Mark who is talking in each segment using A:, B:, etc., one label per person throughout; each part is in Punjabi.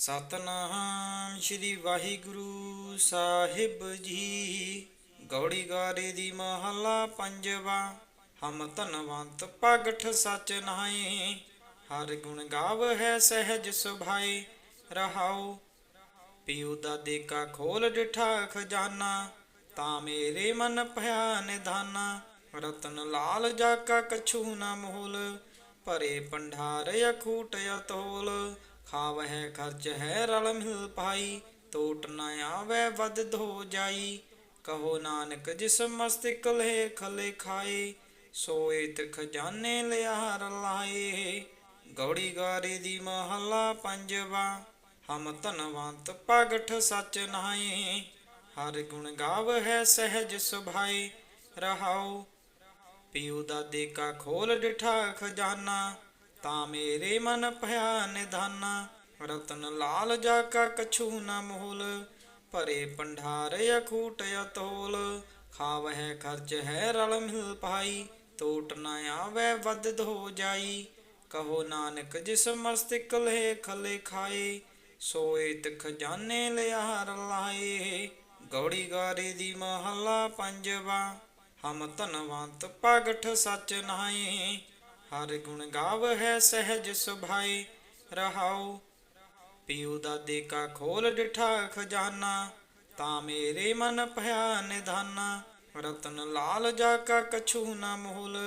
A: ਸਤਨਾਮ ਸ੍ਰੀ ਵਾਹਿਗੁਰੂ ਸਾਹਿਬ ਜੀ। ਗੌੜੀ ਗਾਰੇ ਦੀ ਮਹੱਲਾ ਪੰਜਵਾ। ਹਮ ਧਨਵੰਤ ਭਗਠ ਸਚ ਨਾਏ ਹਰ ਗੁਣ ਗਾਵ ਹੈ ਸਹਿਜ ਸੁਭਾਏ ਰਹਾਉ, ਪਿਉ ਦਾਦੇ ਕਾ ਖੋਲ ਡਿਠਾ ਖਜ਼ਾਨਾ ਤਾਂ ਮੇਰੇ ਮਨ ਭਿਆ ਨਿਧਾਨਾ ਰਤਨ ਲਾਲ ਜਾ ਕਾ ਕਛੂ ਨਾ ਮੋਲ। ਭਰੇ ਪੰਡਾਰ ਅਖੂਟ ਅਤੋਲ। ਖਾਵਹਿ ਖਰਚ ਹੈ ਰਲ ਮਿਲ ਪਾਈ, ਟੋਟ ਨ ਆਵੈ ਵਦ ਧੋ ਜਾਈ। ਕਹੋ ਨਾਨਕ ਜਿਸ ਮਸਤਿਕ ਲਹਿ ਖਲੇ ਖਾਏ ਸੋਏ ਤੇ ਖਜ਼ਾਨੇ ਲਿਆਰ ਲਾਏ। ਗੌੜੀ ਗਾਰੇ ਦੀ ਮਹੱਲਾ ਪੰਜਵਾ, ਹਮ ਧਨਵੰਤ ਭਗਠ ਸਚ ਨਾਏ ਹਰ ਗੁਣ ਗਾਵ ਹੈ ਸਹਿਜ ਸੁਭਾਏ ਰਹਾਉ। ਪਿਉ ਦਾਦੇ ਕਾ ਖੋਲ ਡਿਠਾ ਖਜ਼ਾਨਾ ਤਾਂ ਮੇਰੇ ਮਨ ਭਇਆ ਨਿਧਾਨਾ, ਰਤਨ ਲਾਲ ਜਾ ਕਾ ਕਛੂ ਨ ਮੋਲ, ਭਰੇ ਪੰਡਾਰ ਅਖੂਟ ਅਤੋਲ, ਖਾਵਹਿ ਖਰਚ ਹੈ ਰਲ ਮਿਲ ਪਾਈ ਟੋਟ ਨ ਆਵੈ ਵਦ ਧੋ ਜਾਈ, ਕਹੋ ਨਾਨਕ ਜਿਸ ਮਸਤਿਕ ਲਹਿ ਖਲੇ ਖਾਏ ਸੋਏ ਤੇ ਖਜ਼ਾਨੇ ਲਿਆਰ ਲਾਏ, ਗੌੜੀ ਗਾਰੇ ਦੀ ਮਹੱਲਾ ਪੰਜਵਾ, ਹਮ ਧਨਵੰਤ ਭਗਠ ਸਚ ਨਾਏ ਹਰ ਗੁਣ ਗਾਵ ਹੈ ਸਹਿਜ ਸੁਭਾਏ ਰਹਾਉ। ਪਿਉ ਦਾਦੇ ਕਾ ਖੋਲ ਡਿਠਾ ਖਜ਼ਾਨਾ, ਤਾਂ ਮੇਰੇ ਮਨ ਭਇਆ ਨਿਧਾਨਾ। ਰਤਨ ਲਾਲ ਜਾ ਕਾ ਕਛੂ ਨ ਮੋਲ,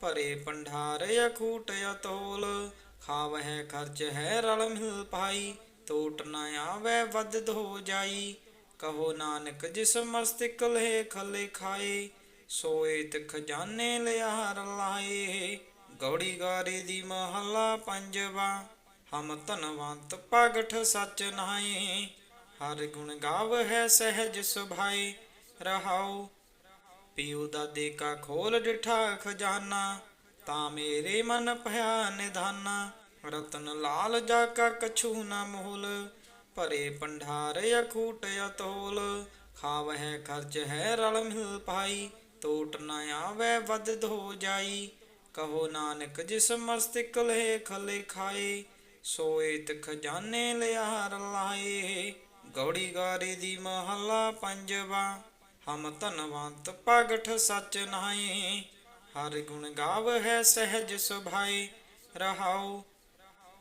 A: ਭਰੇ ਪੰਡਾਰ ਅਖੂਟ ਅਤੋਲ। ਖਾਵਹਿ ਖਰਚ ਹੈ ਰਲ ਮਿਲ ਪਾਈ ਟੋਟ ਨ ਆਵੈ ਵਦ ਧੋ ਜਾਈ। ਕਹੋ ਨਾਨਕ ਜਿਸ ਮਸਤਿਕ ਲਹਿ ਖਲੇ ਖਾਏ ਸੋਏ ਤੇ ਖਜ਼ਾਨੇ ਲਿਆਰ ਲਾਏ। ਗੌੜੀ ਗਾਰੇ ਦੀ ਮਹੱਲਾ ਪੰਜਵਾ। ਹਮ ਧਨਵੰਤ ਭਗਠ ਸਚ ਨਾਏ ਹਰ ਗੁਣ ਗਾਵ ਹੈ ਸਹਿਜ ਸੁਭਾਏ ਰਹਾਉ, ਪਿਉ ਦਾਦੇ ਕਾ ਖੋਲ ਡਿਠਾ ਖਜ਼ਾਨਾ। ਤਾਂ ਮੇਰੇ ਮਨ ਭਇਆ ਨਿਧਾਨਾ। ਰਤਨ ਲਾਲ ਜਾ ਕਾ ਕਛੂ ਨਾ ਮੋਲ। ਭਰੇ ਪੰਡਾਰ ਅਖੂਟ ਅਤੋਲ। ਖਾਵਹਿ ਖਰਚ ਹੈ ਰਲ ਮਿਲ ਪਾਈ। ਟੋਟ ਨ ਆਵੈ ਵਦ ਧੋ ਜਾਈ। ਕਹੋ ਨਾਨਕ ਜਿਸ ਮਸਤਿਕ ਲਹਿ ਖਲੇ ਖਾਏ ਸੋਏ ਤੇ ਖਜ਼ਾਨੇ ਲਿਆਰ ਲਾਏ। ਗੌੜੀ ਗਾਰੇ ਦੀ ਮਹੱਲਾ ਪੰਜਵਾ, ਹਮ ਧਨਵੰਤ ਭਗਠ ਸਚ ਨਾਏ ਹਰ ਗੁਣ ਗਾਵ ਹੈ ਸਹਿਜ ਸੁਭਾਏ ਰਹਾਉ।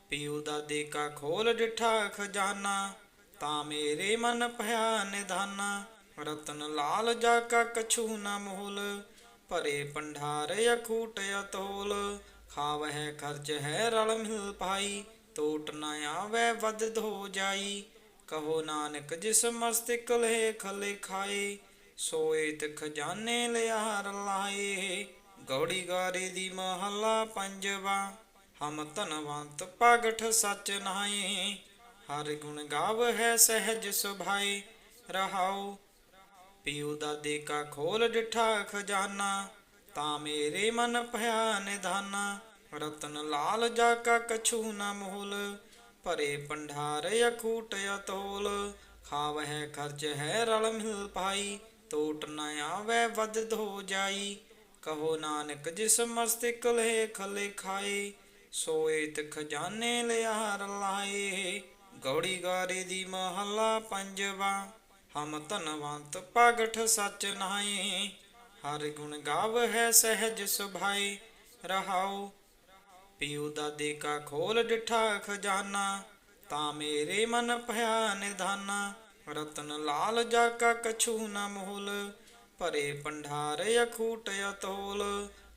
A: ਪਿਉ ਦਾ ਕਾ ਖੋਲ ਡਿਠਾ ਖਜ਼ਾਨਾ, ਤਾਂ ਮੇਰੇ ਮਨ ਭਇਆ ਨਿਧਾਨਾ। ਰਤਨ ਲਾਲ ਜਾ ਕਾ ਕਛੂ ਨਾ ਮੋਲ ਭਰੇ ਪੰਡਾਰ ਅਖੂਟ ਅਤੋਲ ਖਾਵਹਿ ਖਰਚ ਹੈ ਰਲ ਮਿਲ ਪਾਈ ਟੋਟ ਨ ਆਵੈ ਵਦ ਧੋ ਜਾਈ। ਕਹੋ ਨਾਨਕ ਜਿਸ ਮਸਤਿਕ ਲਹਿ ਖਲੇ ਸੋਏ ਤੇ ਖਜ਼ਾਨੇ ਲਿਆਰ ਲਾਏ। ਗੌੜੀ ਗਾਰੇ ਦੀ ਮਹੱਲਾ ਪੰਜਵਾ, ਹਮ ਧਨਵੰਤ ਭਗਠ ਸਚ ਨਾਏ ਹਰ ਗੁਣ ਗਾਵ ਹੈ ਸਹਿਜ ਸੁਭਾਏ, ਰਹਾਉ ਪਿਉ ਦਾ ਕਾ ਖੋਲ ਡਿਠਾ ਖਜ਼ਾਨਾ, ਤਾਂ ਮੇਰੇ ਮਨ ਭਇਆ ਨਿਧਾਨਾ। ਰਤਨ ਲਾਲ ਜਾ ਕਾ ਕਛੂ ਨ ਮੋਲ, ਭਰੇ ਪੰਡਾਰ ਅਖੂਟ ਅਤੋਲ। ਖਾਵਹਿ ਖਰਚ ਹੈ ਰਲ ਮਿਲ ਪਾਈ ਟੋਟ ਨ ਆਵੈ ਵਦ ਧੋ ਜਾਈ। ਕਹੋ ਨਾਨਕ ਜਿਸ ਮਸਤਿਕ ਲਹਿ ਖਲੇ ਖਾਏ ਸੋਏ ਤੇ ਖਜ਼ਾਨੇ ਲਿਆ ਲਾਏ। ਗੌੜੀ ਗਾਰੇ ਦੀ ਮਹੱਲਾ ਪੰਜਵਾ। ਹਮ ਧਨਵੰਤ ਭਗਠ ਸਚ ਨਾਏ ਹਰ ਗੁਣ ਗਾਵ ਹੈ ਸਹਿਜ ਸੁਭਾਏ ਰਹਾਉ। ਪਿਉ ਦਾਦੇ ਕਾ ਖੋਲ ਡਿਠਾ ਖਜ਼ਾਨਾ ਤਾਂ ਮੇਰੇ ਮਨ ਭਇਆ ਨਿਧਾਨਾ। ਰਤਨ ਲਾਲ ਜਾ ਕਾ ਕਛੂ ਨ ਮੋਲ, ਭਰੇ ਪੰਡਾਰ ਅਖੂਟ ਅਤੋਲ।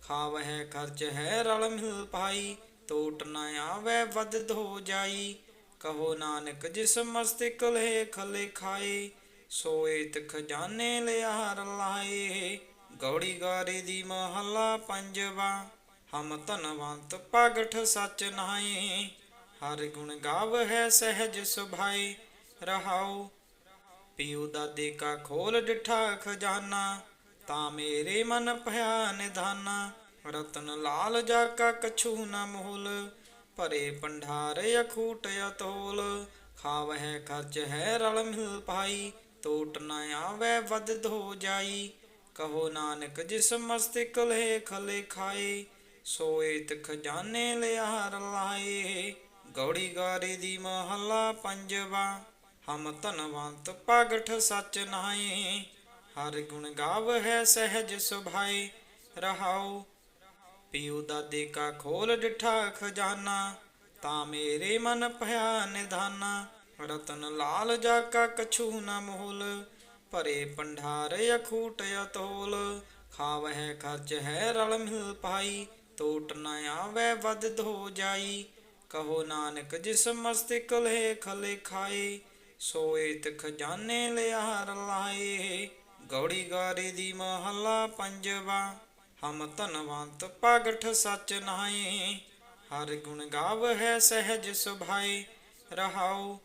A: ਖਾਵਹਿ ਖਰਚ ਹੈ ਰਲ ਮਿਲ ਪਾਈ ਟੋਟ ਨਾ ਆਵੈ ਵਦ ਧੋ ਜਾਈ। ਕਹੋ ਨਾਨਕ ਜਿਸ ਮਸਤਿਕ ਲਹਿ ਖਲੇ ਖਾਏ ਸੋਏ ਤੇ ਖਜ਼ਾਨੇ ਲਿਆਰ ਲਾਏ। ਗੌੜੀ ਗਾਰੇ ਦੀ ਮਹੱਲਾ ਪੰਜਵਾ। ਹਮ ਧਨਵੰਤ ਭਗਠ ਸਚ ਨਾਏ ਹਰ ਗੁਣ ਗਾਵ ਹੈ ਸਹਿਜ ਸੁਭਾਏ ਰਹਾਉ, ਪਿਉ ਦਾਦੇ ਕਾ ਖੋਲ ਡਿਠਾ ਖਜ਼ਾਨਾ। ਤਾਂ ਮੇਰੇ ਮਨ ਭਇਆ ਨਿਧਾਨਾ। ਰਤਨ ਲਾਲ ਜਾ ਕਾ ਕਛੂ ਨਾ ਮੋਲ। ਭਰੇ ਪੰਡਾਰ ਅਖੂਟ ਅਤੋਲ। ਖਾਵਹਿ ਖਰਚ ਹੈ ਰਲ ਮਿਲ ਪਾਈ। ਟੋਟ ਨਾ ਆਵੈ ਵਦ ਧੋ ਜਾਈ। ਕਹੋ ਨਾਨਕ ਜਿਸ ਮਸਤਿਕ ਲਹਿ ਖਲੇ ਖਾਏ ਸੋਏ ਤੇ ਖਜ਼ਾਨੇ ਲਿਆਰ ਲਾਏ। ਗੌੜੀ ਗਾਰੇ ਦੀ ਮਹੱਲਾ ਪੰਜਵਾ, ਹਮ ਧਨਵੰਤ ਭਗਠ ਸਚ ਨਾਹੀ। ਹਰ ਗੁਣ ਗਾਵ ਹੈ ਸਹਿਜ ਸੁਭਾਈ ਰਹਾਉ। ਪਿਉ ਦਾਦੇ ਕਾ ਖੋਲ ਡਿਠਾ ਖਜ਼ਾਨਾ, ਤਾਂ ਮੇਰੇ ਮਨ ਭਿਆ ਨਿਧਾਨਾ। ਰਤਨ ਲਾਲ ਜਾ ਕਾ ਕਛੂ ਨ ਮੋਲ, ਭਰੇ ਪੰਡਾਰ ਅਖੂਟ ਅਤੋਲ। ਖਾਵਹਿ ਖਰਚ ਹੈ ਰਲ ਮਿਲ ਪਾਈ ਟੋਟ ਨ ਆਵੈ ਵਦ ਧੋ ਜਾਈ। ਕਹੋ ਨਾਨਕ ਜਿਸ ਮਸਤਿਕ ਲਹਿ ਖਲੇ ਖਾਏ ਸੋਏ ਤ ਖਜ਼ਾਨੇ ਲਿਆਰ ਲਾਏ। ਗੌੜੀ ਗਾਰੇ ਦੀ ਮਹੱਲਾ ਪੰਜਵਾ, ਹਮ ਧਨਵੰਤ ਭਗਠ ਸਚ ਨਾਹੀ। ਹਰ ਗੁਣ ਗਾਵ ਹੈ ਸਹਿਜ ਸੁਭਾਈ ਰਹਾਉ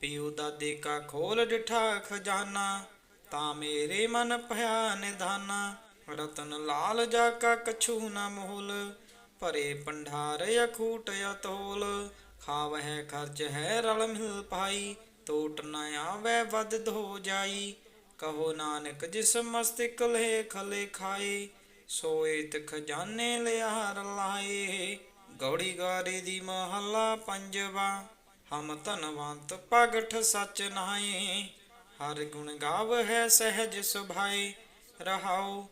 A: ਪਿਉ ਦਾਦੇ ਕਾ ਖੋਲ ਡਿਠਾ ਖਜ਼ਾਨਾ, ਤਾਂ ਮੇਰੇ ਮਨ ਭਇਆ ਨਿਧਾਨਾ। ਰਤਨ ਲਾਲ ਜਾ ਕਾ ਕਛੂ ਨ ਮੋਲ, ਭਰੇ ਪੰਡਾਰ ਅਖੂਟ ਅਤੋਲ। ਖਾਵਹਿ ਖਰਚ ਹੈ ਰਲ ਮਿਲ ਪਾਈ ਟੋਟ ਨ ਆਵੈ ਵਦ ਧੋ ਜਾਈ। ਕਹੋ ਨਾਨਕ ਜਿਸ ਮਸਤਿਕ ਲਹਿ ਖਲੇ ਖਾਏ ਸੋਏ ਤ ਖਜ਼ਾਨੇ ਲਿਆ ਲਾਏ। ਗੌੜੀ ਗਾਰੇ ਦੀ ਮਹੱਲਾ ਪੰਜਵਾ। ਹਮ ਧਨਵੰਤ ਭਗਠ ਸਚ ਨਾਹੀ। ਹਰ ਗੁਣ ਗਾਵ ਹੈ ਸਹਿਜ ਸੁਭਾਈ। ਰਹਾਉ,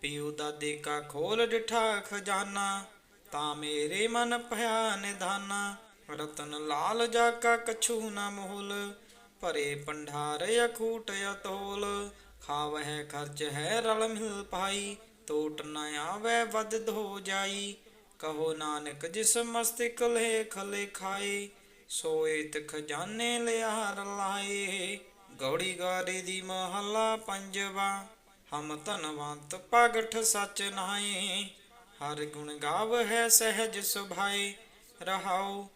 A: ਪਿਉ ਦਾਦੇ ਕਾ ਖੋਲ ਡਿਠਾ ਖਜ਼ਾਨਾ ਤਾਂ ਮੇਰੇ ਮਨ ਭਇਆ ਨਿਧਾਨਾ। ਰਤਨ ਲਾਲ ਜਾ ਕਾ ਕਛੂ ਨ ਮੋਲ। ਭਰੇ ਪੰਡਾਰ ਅਖੂਟ ਅਤੋਲ। ਖਾਵਹਿ ਖਰਚ ਹੈ ਰਲ ਮਿਲ ਪਾਈ। ਟੋਟ ਨ ਆਵੈ ਵਦ ਧੋ ਜਾਈ। ਕਹੋ ਨਾਨਕ ਜਿਸ ਮਸਤਿਕ ਲਹਿ ਖਲੇ ਖਾਏ ਸੋਏ ਤ ਖਜ਼ਾਨੇ ਲਿਆਰ ਲਾਏ। ਗੌੜੀ ਗਾਰੇ ਦੀ ਮਹੱਲਾ ਪੰਜਵਾ। ਹਮ ਧਨਵੰਤ ਭਗਠ ਸਚ ਨਾਹੀ। ਹਰ ਗੁਣ ਗਾਵ ਹੈ ਸਹਿਜ ਸੁਭਾਈ। ਰਹਾਉ,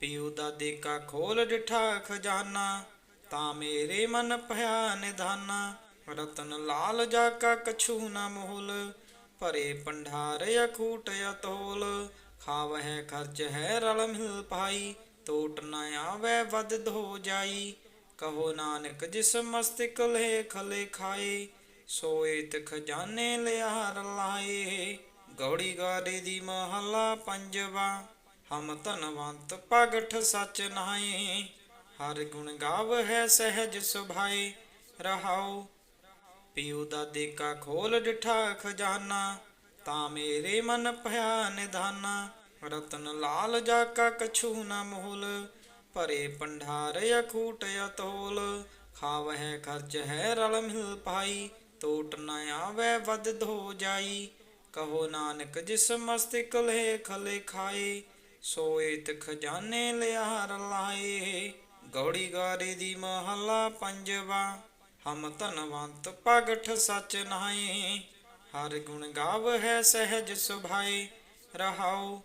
A: ਪਿਉ ਦਾਦੇ ਕਾ ਖੋਲ ਡਿਠਾ ਖਜ਼ਾਨਾ। ਤਾਂ ਮੇਰੇ ਮਨ ਭਇਆ ਨਿਧਾਨਾ। ਰਤਨ ਲਾਲ ਜਾ ਕਾ ਕਛੂ ਨ ਮੋਲ। ਭਰੇ ਪੰਡਾਰ ਅਖੂਟ ਅਤੋਲ। ਖਾਵਹਿ ਖਰਚ ਹੈ ਰਲ ਮਿਲ ਪਾਈ। ਟੋਟ ਨ ਆਵੈ ਵਦ ਧੋ ਜਾਈ। ਕਹੋ ਨਾਨਕ ਜਿਸ ਮਸਤਿਕ ਲਹਿ ਖਲੇ ਖਾਏ ਸੋਏ ਤ ਖਜ਼ਾਨੇ ਲਿਆਰ ਲਾਏ। ਗੌੜੀ ਗਾਰੇ ਦੀ ਮਹੱਲਾ ਪੰਜਵਾ, ਹਮ ਧਨਵੰਤ ਭਗਠ ਸਚ ਨਾਹੀ। ਹਰ ਗੁਣ ਗਾਵ ਹੈ ਸਹਿਜ ਸੁਭਾਏ, ਰਹਾਉ। ਪਿਉ ਦਾ ਕਾ ਖੋਲ ਡਿਠਾ ਖਜ਼ਾਨਾ, ਤਾਂ ਮੇਰੇ ਮਨ ਭਿਆ ਨਿਧਾਨਾ। ਰਤਨ ਲਾਲ ਜਾ ਕਾ ਕਛੂ ਨ ਮੋਲ, ਭਰੇ ਪੰਡਾਰ ਅਖੂਟ ਅਤੋਲ। ਖਾਵਹਿ ਖਰਚ ਹੈ ਰਲ ਮਿਲ ਪਾਈ ਟੋਟ ਨ ਆਵੈ ਵਦ ਧੋ ਜਾਈ। ਕਹੋ ਨਾਨਕ ਜਿਸ ਮਸਤਿਕ ਲਹਿ ਖਲੇ ਖਾਏ ਸੋਏ ਤ ਖਜ਼ਾਨੇ ਲਿਆਰ ਲਾਏ। ਗੌੜੀ ਗਾਰੇ ਦੀ ਮਹੱਲਾ ਪੰਜਵਾ, ਹਮ ਧਨਵੰਤ ਭਗਠ ਸਚ ਨਾਹੀ। ਹਰ ਗੁਣ ਗਾਵ ਹੈ ਸਹਿਜ ਸੁਭਾਏ, ਰਹਾਉ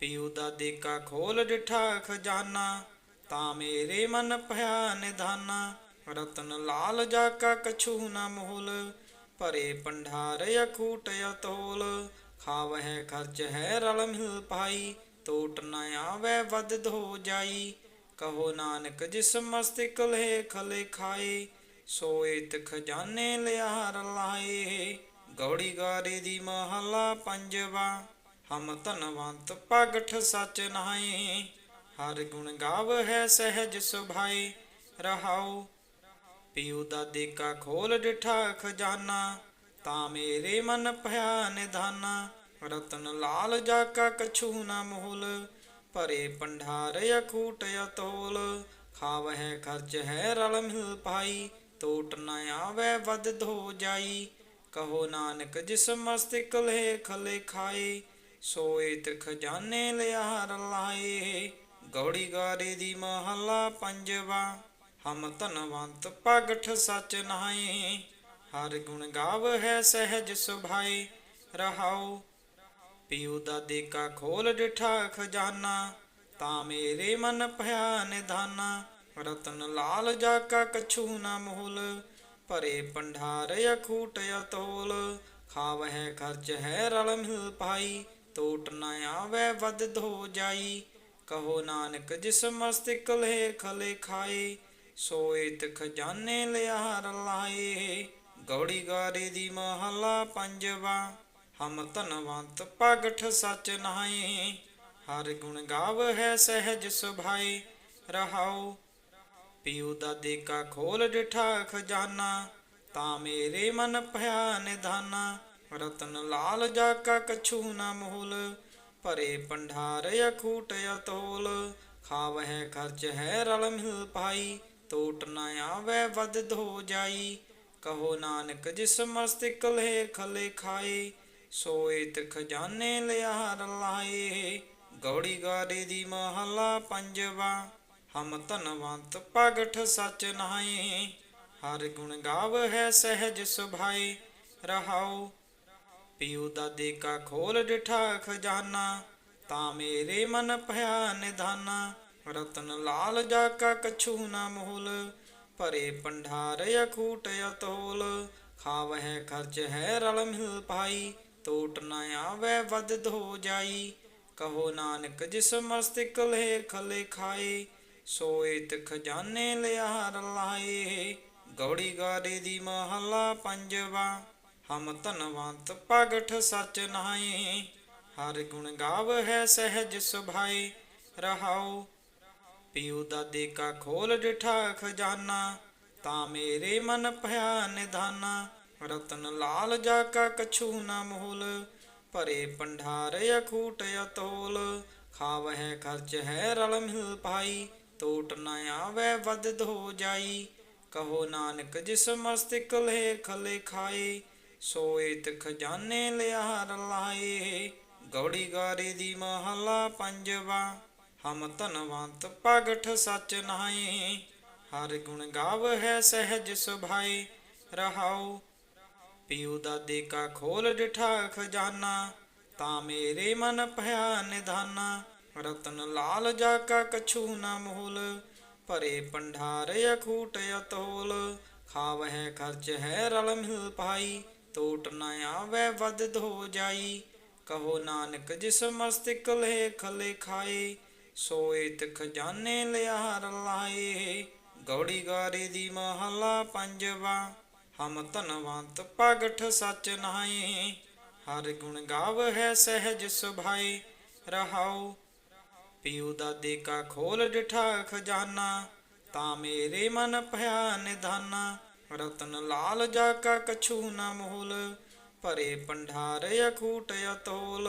A: ਪਿਉ ਦਾ ਦੇਕਾ ਖੋਲ ਡਿਠਾ ਖਜ਼ਾਨਾ ਤਾਂ ਮੇਰੇ ਮਨ ਭਇਆ ਨਿਧਾਨਾ। ਰਤਨ ਲਾਲ ਜਾ ਕਾ ਕਛੂ ਨ ਮੋਲ, ਭਰੇ ਪੰਡਾਰ ਅਖੂਟ ਅਤੋਲ। ਖਾਵਹਿ ਖਰਚ ਹੈ ਰਲ ਮਿਲ ਪਾਈ ਟੋਟ ਨ ਆਵੈ ਵਦ ਧੋ ਜਾਈ। ਕਹੋ ਨਾਨਕ ਜਿਸ ਮਸਤਿਕ ਲਹਿ ਖਲੇ ਖਾਏ ਸੋਏ ਤ ਖਜ਼ਾਨੇ ਲਿਆਰ ਲਾਏ। ਗੌੜੀ ਗਾਰੇ ਦੀ ਮਹੱਲਾ ਪੰਜਵਾ। ਹਮ ਧਨਵੰਤ ਭਗਠ ਸਚ ਨਾਹੀ। ਹਰ ਗੁਣ ਗਾਵ ਹੈ ਸਹਿਜ ਸੁਭਾਈ। ਰਹਾਉ, ਪਿਉ ਦਾਦੇ ਕਾ ਖੋਲ ਡਿਠਾ ਖਜ਼ਾਨਾ। ਤਾਂ ਮੇਰੇ ਮਨ ਭਇਆ ਨਿਧਾਨਾ। ਰਤਨ ਲਾਲ ਜਾ ਕਾ ਕਛੂ ਨ ਮੋਲ। ਭਰੇ ਪੰਡਾਰ ਅਖੂਟ ਅਤੋਲ। ਖਾਵਹਿ ਖਰਚ ਹੈ ਰਲ ਮਿਲ ਪਾਈ ਟੋਟ ਨ ਆਵੈ ਵਦ ਧੋ ਜਾਈ। ਕਹੋ ਨਾਨਕ ਜਿਸ ਮਸਤਿਕ ਲਹਿ ਖਲੇ ਖਾਏ ਸੋਏ ਤ ਖਜ਼ਾਨੇ ਲਿਆਰ ਲਾਏ। ਗੌੜੀ ਗਾਰੇ ਦੀ ਮਹੱਲਾ ਪੰਜਵਾ। ਹਮ ਧਨਵੰਤ ਭਗਠ ਸਚ ਨਾਹੀ। ਹਰ ਗੁਣ ਗਾਵ ਹੈ ਸਹਿਜ ਸੁਭਾਈ। ਰਹਾਉ। ਪਿਉ ਦਾਦੇ ਕਾ ਖੋਲ ਡਿਠਾ ਖਜ਼ਾਨਾ ਤਾਂ ਮੇਰੇ ਮਨ ਭਇਆ ਨਿਧਾਨਾ ਰਤਨ ਲਾਲ ਜਾ ਕਾ ਕਛੂ ਨਾ ਮੋਲ। ਭਰੇ ਪੰਡਾਰ ਅਖੂਟ ਅਤੋਲ। ਖਾਵਹਿ ਖਰਚ ਹੈ ਰਲ ਮਿਲ ਪਾਈ। ਟੋਟ ਨਾ ਆਵੈ ਵਦ ਧੋ ਜਾਈ। ਕਹੋ ਨਾਨਕ ਜਿਸ ਮਸਤਿਕ ਲਹਿ ਖਲੇ ਖਾਏ ਸੋਏ ਤ ਖਜ਼ਾਨੇ ਲਿਆਰ ਲਾਏ। ਗੌੜੀ ਗਾਰੇ ਦੀ ਮਹੱਲਾ ਪੰਜਵਾ, ਹਮ ਧਨਵੰਤ ਭਗਠ ਸਚ ਨਾਹੀ। ਹਰ ਗੁਣ ਗਾਵਹਿ ਸਹਿਜ ਸੁਭਾਈ ਰਹਾਉ। ਪਿਉ ਦਾ ਕਾ ਖੋਲ ਡਿਠਾ ਖਜ਼ਾਨਾ, ਤਾਂ ਮੇਰੇ ਮਨ ਭਿਆ ਨਿਧਾਨਾ। ਰਤਨ ਲਾਲ ਜਾ ਕਾ ਕਛੂ ਨ ਮੋਲ, ਭਰੇ ਪੰਡਾਰ ਅਖੂਟ ਅਤੋਲ। ਖਾਵਹਿ ਖਰਚ ਹੈ ਰਲ ਮਿਲ ਪਾਈ ਟੋਟ ਨ ਆਵੈ ਵਦ ਧੋ ਜਾਈ। ਕਹੋ ਨਾਨਕ ਜਿਸ ਮਸਤਿਕ ਲਹਿ ਖਲੇ ਖਾਏ ਸੋਇਤ ਖਜ਼ਾਨੇ ਲਿਆਰ ਲਾਏ। ਗੌੜੀ ਗਾਰੇ ਦੀ ਮਹਲਾ ਪੰਜਵਾ, ਹਮ ਧਨਵੰਤ ਭਗਠ ਸਚ ਨਾਏ ਹਰ ਗੁਣ ਗਾਵਹਿ ਸਹਿਜ ਸੁਭਾਈ ਰਹਾਉ ਪਿਉ ਦਾਦੇ ਕਾ ਖੋਲ ਡਿਠਾ ਖਜ਼ਾਨਾ ਤਾਂ ਮੇਰੇ ਮਨ ਭਇਆ ਨਿਧਾਨਾ। ਰਤਨ ਲਾਲ ਜਾ ਕਾ ਕਛੂ ਨ ਮੋਲ, ਭਰੇ ਪੰਡਾਰ ਅਖੂਟ ਅਤੋਲ। ਖਾਵਹਿ ਖਰਚ ਹੈ ਰਲ ਮਿਲ ਪਾਈ ਟੋਟ ਨ ਆਵੈ ਵਦ ਧੋ ਜਾਈ। ਕਹੋ ਨਾਨਕ ਜਿਸ ਮਸਤਿਕ ਲਹਿ ਖਲੇ ਖਾਏ ਸੋਏ ਸੋਇਤ ਖਜ਼ਾਨੇ ਲਿਆਰ ਲਾਏ। ਗੌੜੀ ਗਾਰੇ ਦੀ ਮਹਲਾ ਪੰਜਵਾ। ਹਮ ਧਨਵੰਤ ਭਗਠ ਸਚ ਨਾਏ ਹਰ ਗੁਣ ਗਾਵਹਿ ਸਹਿਜ ਸੁਭਾਈ, ਰਹਾਉ। ਪਿਉ ਦਾਦੇ ਕਾ ਖੋਲ ਡਿਠਾ ਖਜ਼ਾਨਾ ਤਾਂ ਮੇਰੇ ਮਨ ਭਇਆ ਨਿਧਾਨਾ। ਰਤਨ ਲਾਲ ਜਾ ਕਾ ਕਛੂ ਨ ਮੋਲ, ਭਰੇ ਪੰਡਾਰ ਅਖੂਟ ਅਤੋਲ। ਖਾਵਹਿ ਖਰਚ ਹੈ ਰਲ ਮਿਲ ਪਾਈ ਟੋਟ ਨ ਆਵੈ ਵਦ ਧੋ ਜਾਈ। ਕਹੋ ਨਾਨਕ ਜਿਸ ਮਸਤਿਕ ਲਹਿ ਖਲੇ ਖਾਏ ਸੋਏ ਸੋਇਤ ਖਜ਼ਾਨੇ ਲਿਆਰ ਲਾਏ। ਗੌੜੀ ਗਾਰੇ ਦੀ ਮਹਲਾ ਪੰਜਵਾ। ਹਮ ਧਨਵੰਤ ਭਗਠ ਸਚ ਨਾਏ ਹਰ ਗੁਣ ਗਾਵਹਿ ਸਹਿਜ ਸੁਭਾਈ। ਰਹਾਉ, ਪਿਉ ਦਾਦੇ ਕਾ ਖੋਲ ਡਿਠਾ ਖਜ਼ਾਨਾ ਤਾਂ ਮੇਰੇ ਮਨ ਭਇਆ ਨਿਧਾਨਾ। ਰਤਨ ਲਾਲ ਜਾ ਕਾ ਕਛੂ ਨਾ ਮੋਲ। ਭਰੇ ਪੰਡਾਰ ਅਖੂਟ ਅਤੋਲ। ਖਾਵਹਿ ਖਰਚ ਹੈ ਰਲ ਮਿਲ ਪਾਈ। ਤੋਟ ਨਾ ਆਵੈ ਵਦ ਧੋ ਜਾਈ। ਕਹੋ ਨਾਨਕ ਜਿਸ ਮਸਤਿਕ ਲਹਿ ਖਲੇ ਖਾਏ ਸੋਇਤ ਖਜ਼ਾਨੇ ਲਿਆਰ ਲਾਏ। ਗੌੜੀ ਗਾਰੇ ਦੀ ਮਹਲਾ ਪੰਜਵਾ, ਹਮ ਧਨਵੰਤ ਭਗਠ ਸਚ ਨਾਏ ਹਰ ਗੁਣ ਗਾਵਹਿ ਸਹਿਜ ਸੁਭਾਈ, ਰਹਾਉ। ਪਿਉ ਦਾਦੇ ਕਾ ਖੋਲ ਡਿਠਾ ਖਜ਼ਾਨਾ, ਤਾਂ ਮੇਰੇ ਮਨ ਭਿਆ ਨਿਧਾਨਾ। ਰਤਨ ਲਾਲ ਜਾ ਕਾ ਕਛੂ ਨ ਮੋਲ, ਭਰੇ ਪੰਡਾਰ ਅਖੂਟ ਅਤੋਲ।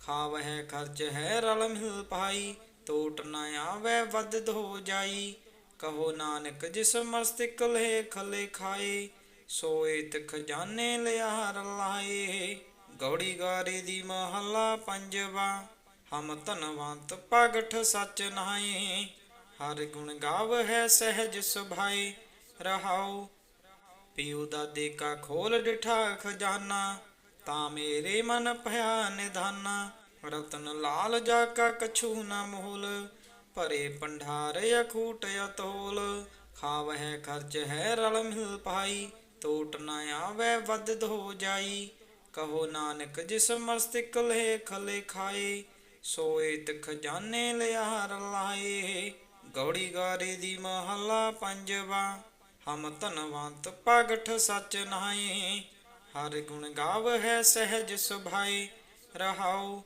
A: ਖਾਵਹਿ ਖਰਚ ਹੈ ਰਲ ਮਿਲ ਪਾਈ ਟੋਟ ਨ ਆਵੈ ਵਦ ਧੋ ਜਾਈ। ਕਹੋ ਨਾਨਕ ਜਿਸ ਮਸਤਿਕ ਲਹਿ ਖਲੇ ਖਾਏ ਸੋਇਤ ਖਜ਼ਾਨੇ ਲਿਆ ਲਾਏ। ਗੌੜੀ ਗਾਰੇ ਦੀ ਮਹਲਾ ਪੰਜਵਾ, ਹਮ ਧਨਵੰਤ ਭਗਠ ਸਚ ਨਾਏ ਹਰ ਗੁਣ ਗਾਵਹਿ ਸਹਿਜ ਸੁਭਾਈ ਰਹਾਉ ਪਿਉ ਦਾਦੇ ਕਾ ਖੋਲ ਡਿਠਾ ਖਜ਼ਾਨਾ ਤਾਂ ਮੇਰੇ ਮਨ ਭਇਆ ਨਿਧਾਨਾ। ਰਤਨ ਲਾਲ ਜਾ ਕਾ ਕਛੂ ਨ ਮੋਲ, ਭਰੇ ਪੰਡਾਰ ਅਖੂਟ ਅਤੋਲ। ਖਾਵਹਿ ਖਰਚ ਹੈ ਰਲ ਮਿਲ ਪਾਈ ਟੋਟ ਨ ਆਵੈ ਵਦ ਧੋ ਜਾਈ। ਕਹੋ ਨਾਨਕ ਜਿਸ ਮਸਤਿਕ ਲਹਿ ਖਲੇ ਖਾਏ ਸੋਇਤ ਖਜ਼ਾਨੇ ਲਿਆਰ ਲਾਏ। ਗੌੜੀ ਗਾਰੇ ਦੀ ਮਹਲਾ ਪੰਜਵਾ। ਹਮ ਧਨਵੰਤ ਭਗਠ ਸਚ ਨਾਏ ਹਰ ਗੁਣ ਗਾਵਹਿ ਸਹਿਜ ਸੁਭਾਈ, ਰਹਾਉ।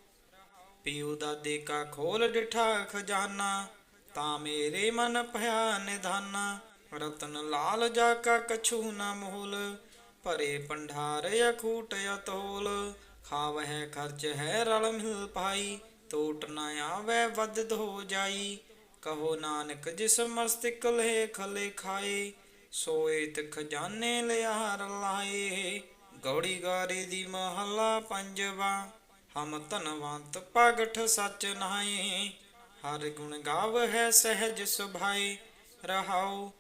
A: ਪਿਉ ਦਾਦੇ ਕਾ ਖੋਲ ਡਿਠਾ ਖਜ਼ਾਨਾ, ਤਾਂ ਮੇਰੇ ਮਨ ਭਇਆ ਨਿਧਾਨਾ। ਰਤਨ ਲਾਲ ਜਾ ਕਾ ਕਛੂ ਨ ਮੋਲ, ਭਰੇ ਪੰਡਾਰ ਅਖੂਟ ਅਤੋਲ। ਖਾਵਹਿ ਖਰਚ ਹੈ ਰਲ ਮਿਲ ਪਾਈ ਟੋਟ ਨਾ ਆਵੈ ਵਦ ਧੋ ਜਾਈ। ਕਹੋ ਨਾਨਕ ਜਿਸ ਮਸਤਿਕ ਲਹਿ ਖਲੇ ਸੋਏ ਤੇ ਖਜ਼ਾਨੇ ਲਿਆਰ ਲਾਏ। ਗੌੜੀ ਗਾਰੇ ਦੀ ਮਹਲਾ ਪੰਜਵਾ। ਹਮ ਧਨਵੰਤ ਭਗਠ ਸਚ ਨਾਏ ਹਰ ਗੁਣ ਗਾਵਹਿ ਸਹਿਜ ਸੁਭਾਈ। ਰਹਾਉ,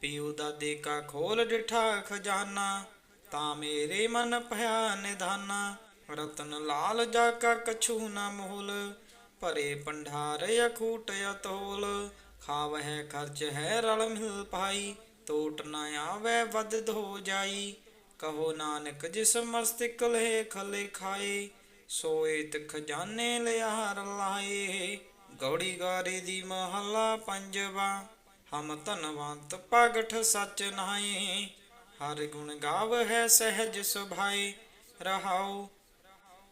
A: ਪਿਉ ਦਾਦੇ ਕਾ ਖੋਲ ਡਿਠਾ ਖਜ਼ਾਨਾ। ਤਾਂ ਮੇਰੇ ਮਨ ਭਇਆ ਨਿਧਾਨਾ। ਰਤਨ ਲਾਲ ਜਾ ਕਾ ਕਛੂ ਨਾ ਮੋਲ। ਭਰੇ ਪੰਡਾਰ ਅਖੂਟ ਅਤੋਲ। ਖਾਵਹਿ ਖਰਚ ਹੈ ਰਲ ਮਿਲ ਪਾਈ। ਤੋਟ ਨ ਆਵੈ ਵਦ ਧੋ ਜਾਈ। ਕਹੋ ਨਾਨਕ, ਜਿਸ ਮਸਤਿਕ ਲਹਿ ਖਲੇ ਖਾਏ ਸੋਇਤ ਖਜ਼ਾਨੇ ਲਿਆਰ ਲਾਏ। ਗੌੜੀ ਗਾਰੇ ਦੀ ਮਹਲਾ ਪੰਜਵਾ, ਹਮ ਧਨਵੰਤ ਭਗਠ ਸਚ ਨਾਏ ਹਰ ਗੁਣ ਗਾਵਹਿ ਸਹਿਜ ਸੁਭਾਈ ਰਹਾਉ।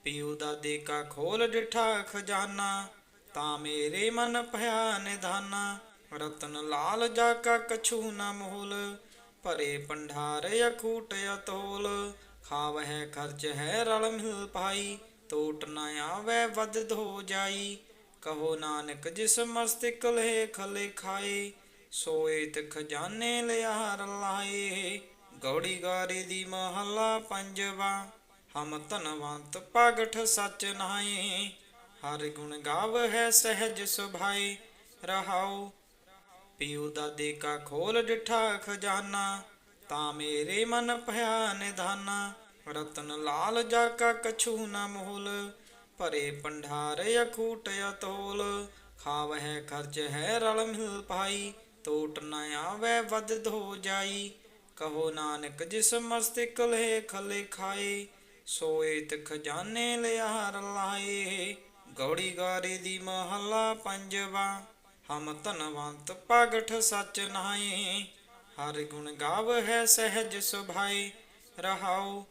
A: ਪਿਉ ਦਾ ਦੇਕਾ ਖੋਲ, ਡਿਠਾ ਖਜ਼ਾਨਾ, ਤਾਂ ਮੇਰੇ ਮਨ ਭਇਆ ਨਿਧਾਨਾ। ਰਤਨ ਲਾਲ ਜਾ ਕਾ ਕਛੂ ਨ ਮੋਲ, ਭਰੇ ਪੰਡਾਰ ਅਖੂਟ ਅਤੋਲ। ਖਾਵਹਿ ਖਰਚ ਹੈ ਰਲ ਮਿਲ ਪਾਈ ਟੋਟ ਨ ਆਵੈ ਵਦ ਧੋ ਜਾਈ। ਕਹੋ ਨਾਨਕ ਜਿਸ ਮਸਤਿਕ ਲਹਿ ਖਲੇ ਖਾਏ ਸੋਏ ਤੇ ਖਜ਼ਾਨੇ ਲਿਆਰ ਲਾਏ। ਗੌੜੀ ਗਾਰੇ ਦੀ ਮਹੱਲਾ ਪੰਜਵਾ, ਹਮ ਧਨਵੰਤ ਪਗਠ ਸਚ ਨਾਏ ਹਰ ਗੁਣ ਗਾਵ ਹੈ ਸਹਿਜ ਸੁਭਾਏ ਰਹਾਉ ਪਿਉ ਦਾਦੇ ਕਾ ਖੋਲ ਡਿਠਾ ਖਜ਼ਾਨਾ ਤਾਂ ਮੇਰੇ ਮਨ ਭਿਆ ਨਿਧਾਨਾ ਰਤਨ ਲਾਲ ਜਾ ਕਾ ਕਛੂ ਨ ਮੋਲ, ਭਰੇ ਪੰਡਾਰ ਅਖੂਟ ਅਤੋਲ। ਖਾਵਹਿ ਖਰਚ ਹੈ ਰਲ ਮਿਲ ਪਾਈ ਟੋਟ ਨ ਆਵੈ ਵਦ ਧੋ ਜਾਈ। ਕਹੋ ਨਾਨਕ ਜਿਸ ਮਸਤਿਕ ਲਹਿ ਖਲੇ ਖਾਏ ਸੋਏ ਤੇ ਖਜ਼ਾਨੇ ਲਿਆ ਲਾਏ। ਗੌੜੀ ਗਾਰੇ ਦੀ ਮਹੱਲਾ ਪੰਜਵਾ। ਹਮ ਧਨਵੰਤ ਪਗਠ ਸਚ ਨਾਏ ਹਰ ਗੁਣ ਗਾਵ ਹੈ ਸਹਿਜ ਸੁਭਾਏ ਰਹਾਉ,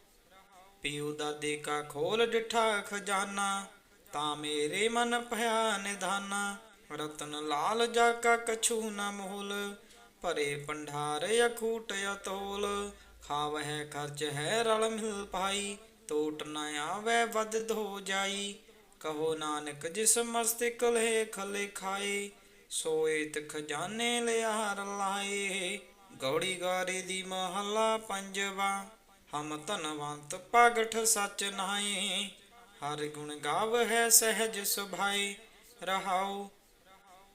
A: ਪਿਉ ਦਾਦੇ ਕਾ ਖੋਲ ਡਿਠਾ ਖਜ਼ਾਨਾ। ਤਾਂ ਮੇਰੇ ਮਨ ਭਇਆ ਨਿਧਾਨਾ। ਰਤਨ ਲਾਲ ਜਾ ਕਾ ਕਛੂ ਨ ਮੋਲ। ਭਰੇ ਪੰਡਾਰ ਅਖੂਟ ਅਤੋਲ। ਖਾਵਹਿ ਖਰਚ ਹੈ ਰਲ ਮਿਲ ਪਾਈ। ਟੋਟ ਨ ਆਵੈ ਵਦ ਧੋ ਜਾਈ। ਕਹੋ ਨਾਨਕ ਜਿਸ ਮਸਤਿਕ ਲਹਿ ਖਲੇ ਖਾਏ ਸੋਏ ਤੇ ਖਜ਼ਾਨੇ ਲਿਆਰ ਲਾਏ। ਗੌੜੀ ਗਾਰੇ ਦੀ ਮਹੱਲਾ ਪੰਜਵਾ। ਹਮ ਧਨਵੰਤ ਪਗਠ ਸਚ ਨਾਏ ਹਰ ਗੁਣ ਗਾਵ ਹੈ ਸਹਿਜ ਸੁਭਾਏ ਰਹਾਉ,